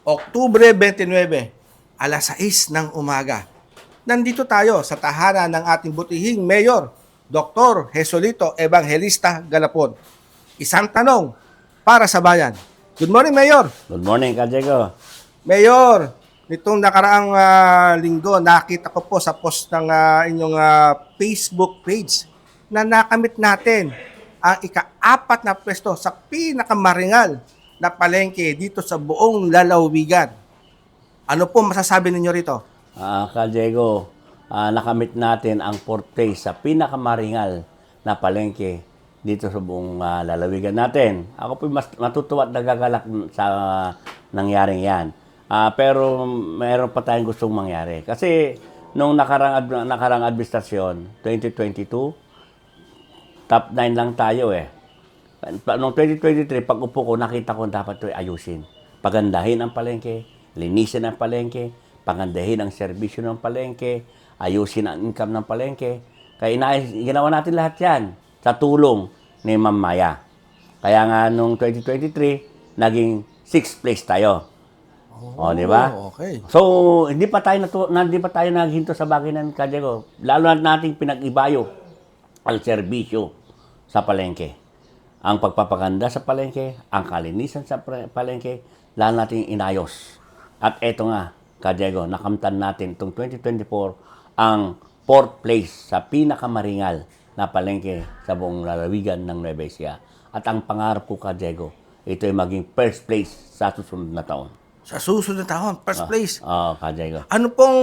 Oktubre 29, alas 6 ng umaga. Nandito tayo sa tahanan ng ating butihing mayor, Dr. Jesolito Evangelista Galapon. Isang tanong para sa bayan. Good morning, Mayor. Good morning, Kajego. Mayor, nitong nakaraang ah, linggo, nakita ko po sa post ng ah, inyong ah, Facebook page na nakamit natin ang ika-apat na pwesto sa pinakamaringal na palengke dito sa buong lalawigan. Ano po masasabi ninyo rito? Ah, Kajego, ah, nakamit natin ang fourth place sa pinakamaringal na palengke dito sa buong ah, lalawigan natin. Ako po mas matutuwa at nagagalak sa ah, nangyaring yan. Ah, pero mayroon pa tayong gustong mangyari. Kasi nung nakarang, nakarang administrasyon, 2022, top 9 lang tayo eh. Noong 2023, pag upo ko, nakita ko dapat ito ayusin. Pagandahin ang palengke, linisin ang palengke, pagandahin ang serbisyo ng palengke, ayusin ang income ng palengke. Kaya inaayos, ginawa natin lahat yan sa tulong ni Ma'am Maya. Kaya nga noong 2023, naging 6th place tayo. o, di ba? Oh, okay. So, hindi pa tayo natu- na, hindi pa tayo naghinto sa bagay ng Kajego. Lalo na nating pinag-ibayo ang serbisyo sa palengke. Ang pagpapaganda sa palengke, ang kalinisan sa palengke, lalo nating inayos. At eto nga, Kajego, nakamtan natin itong 2024 ang fourth place sa pinakamaringal na palengke sa buong lalawigan ng Nueva Ecija. At ang pangarap ko, Kajego, ito ay maging first place sa susunod na taon. Sa susunod na taon, first place. Oo, Kajego. Ano pong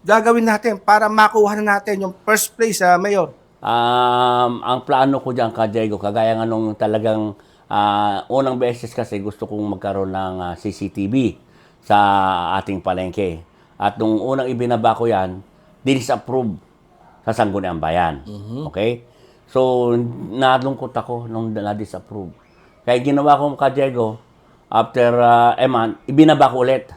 gagawin natin para makuha na natin yung first place, ah, Mayor? Um, ang plano ko diyan ka Diego, kagaya nga nung talagang ah, unang beses kasi gusto kong magkaroon ng ah, CCTV sa ating palengke. At nung unang ibinaba ko yan, disapprove sa Sangguniang Bayan. Okay? So, nalungkot ako nung na-disapprove. Kaya ginawa ko ka Diego, after uh, a month, ibinaba ko ulit.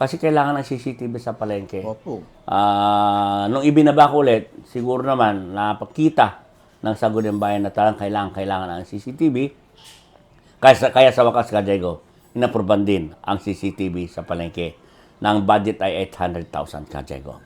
Kasi kailangan ng CCTV sa palengke. Opo. Ah, nung ibinaba ko ulit, siguro naman napakita ng sagot ng bayan na talagang kailangan kailangan ng CCTV. Kaya, sa- kaya sa wakas ka, Diego, inaproban din ang CCTV sa palengke. Ang budget ay 800,000 ka, Diego.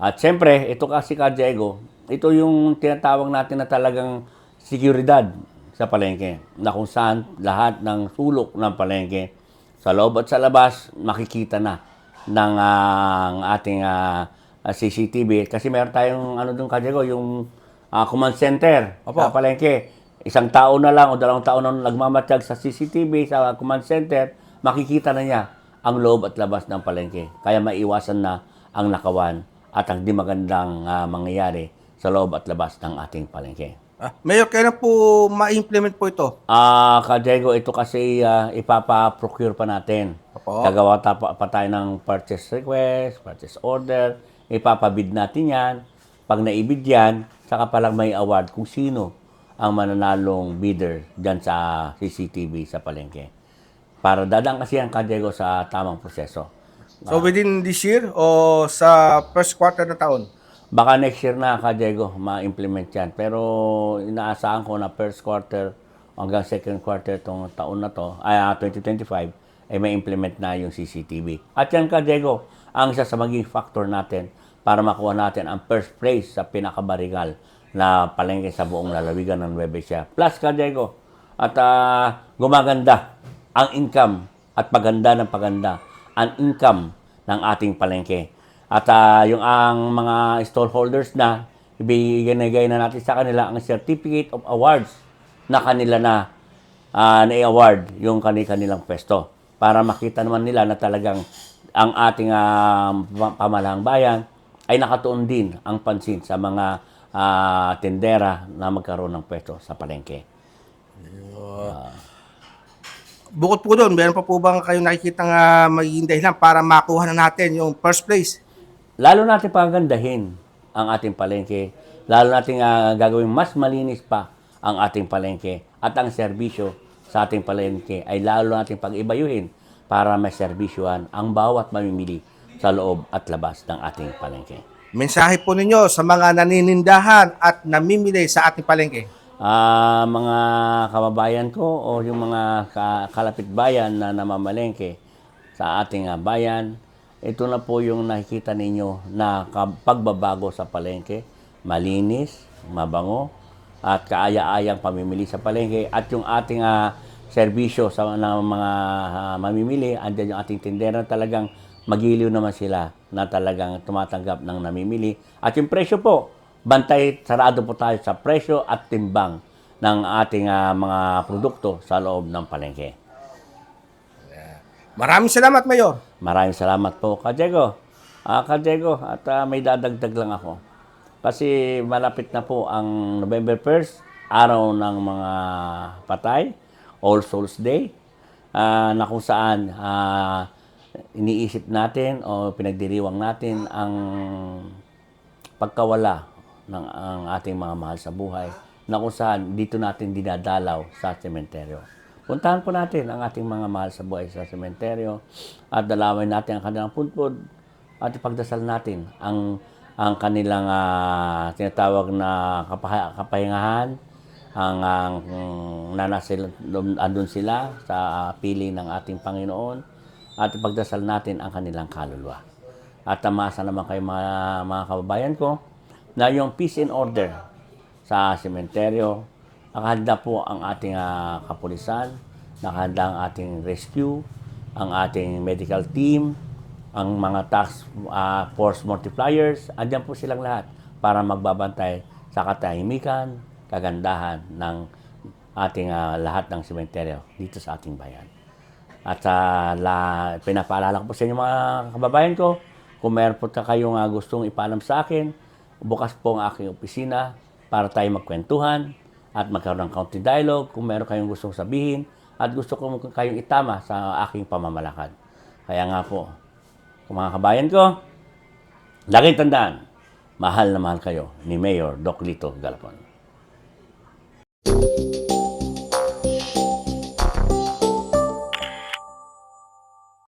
At siyempre, ito kasi ka, Diego, ito yung tinatawag natin na talagang seguridad sa palengke. Na kung saan lahat ng sulok ng palengke, sa loob at sa labas, makikita na ng ang ating ah, ah, CCTV. Kasi meron tayong ano doon, ka, Diego, yung ah, command center Opo. sa palengke. Isang tao na lang o dalawang tao na nagmamatag sa CCTV, sa command center, makikita na niya ang loob at labas ng palengke. Kaya maiwasan na ang nakawan at ang di magandang ah, mangyayari sa loob at labas ng ating palengke. Ah, Mayor, kailan po ma-implement po ito? Ah, ka Diego, ito kasi ah, ipapa-procure pa natin. Opo. Gagawa ta pa, pa tayo ng purchase request, purchase order, ipapabid natin yan. Pag naibid yan, saka palang may award kung sino ang mananalong bidder dyan sa CCTV sa palengke. Para dadang kasi yan, ka Diego, sa tamang proseso. So within this year o sa first quarter na taon? Baka next year na ka Diego ma-implement yan. Pero inaasahan ko na first quarter hanggang second quarter tong taon na to, ay ah, 2025, ay may implement na yung CCTV. At yan ka Diego, ang isa sa maging factor natin para makuha natin ang first place sa pinakabarigal na palengke sa buong lalawigan ng Nueva Ecija. Plus ka Diego, at ah, gumaganda ang income at paganda ng paganda ang income ng ating palengke. At ah, yung ang mga stallholders na ibigay na natin sa kanila ang certificate of awards na kanila na ah, na-award yung kani kanilang pwesto para makita naman nila na talagang ang ating ah, pa- pamalahang bayan ay nakatuon din ang pansin sa mga ah, tendera na magkaroon ng pwesto sa palengke. Bukod po doon, meron pa po bang kayo nakikita nga magiging dahilan para makuha na natin yung first place? Lalo natin pagandahin ang ating palengke, lalo natin ah, gagawin mas malinis pa ang ating palengke at ang serbisyo sa ating palengke ay lalo natin pag-ibayuhin para may serbisyuhan ang bawat mamimili sa loob at labas ng ating palengke. Mensahe po ninyo sa mga naninindahan at namimili sa ating palengke. Ah, mga kababayan ko o yung mga ka- kalapit bayan na namamalengke, sa ating ah, bayan. Ito na po yung nakikita ninyo na pagbabago sa palengke. Malinis, mabango, at kaaya-ayang pamimili sa palengke. At yung ating ah, serbisyo sa ng mga ah, mamimili, andyan yung ating tindera talagang magiliw naman sila na talagang tumatanggap ng namimili. At yung presyo po, bantay, sarado po tayo sa presyo at timbang ng ating ah, mga produkto sa loob ng palengke. Maraming salamat, Mayor. Maraming salamat po, Kajego. Ah, Kajego, at ah, may dadagdag lang ako. Kasi malapit na po ang November 1st, araw ng mga patay, All Souls Day, ah, na kung saan ah, iniisip natin o pinagdiriwang natin ang pagkawala ng ang ating mga mahal sa buhay na kung saan dito natin dinadalaw sa sementeryo. Puntahan po natin ang ating mga mahal sa buhay sa sementeryo at dalawin natin ang kanilang punpod at ipagdasal natin ang ang kanilang ah, tinatawag na kapaha- kapahingahan ang, ang nanasil andun sila sa ah, piling ng ating Panginoon at ipagdasal natin ang kanilang kaluluwa. At tamasa naman kayo mga, mga kababayan ko na yung peace and order sa sementeryo, nakahanda po ang ating ah, kapulisan, nakahanda ang ating rescue, ang ating medical team, ang mga task ah, force multipliers, andyan po silang lahat para magbabantay sa katahimikan, kagandahan ng ating ah, lahat ng sementeryo dito sa ating bayan. At sa la, pinapaalala ko po sa inyo mga kababayan ko, kung meron po kayong ah, gustong ipaalam sa akin, bukas po ang aking opisina para tayo magkwentuhan at magkaroon ng county dialogue kung meron kayong gustong sabihin at gusto ko kayong itama sa aking pamamalakad. Kaya nga po, mga kabayan ko, laging tandaan, mahal na mahal kayo ni Mayor Doc Lito Galapon.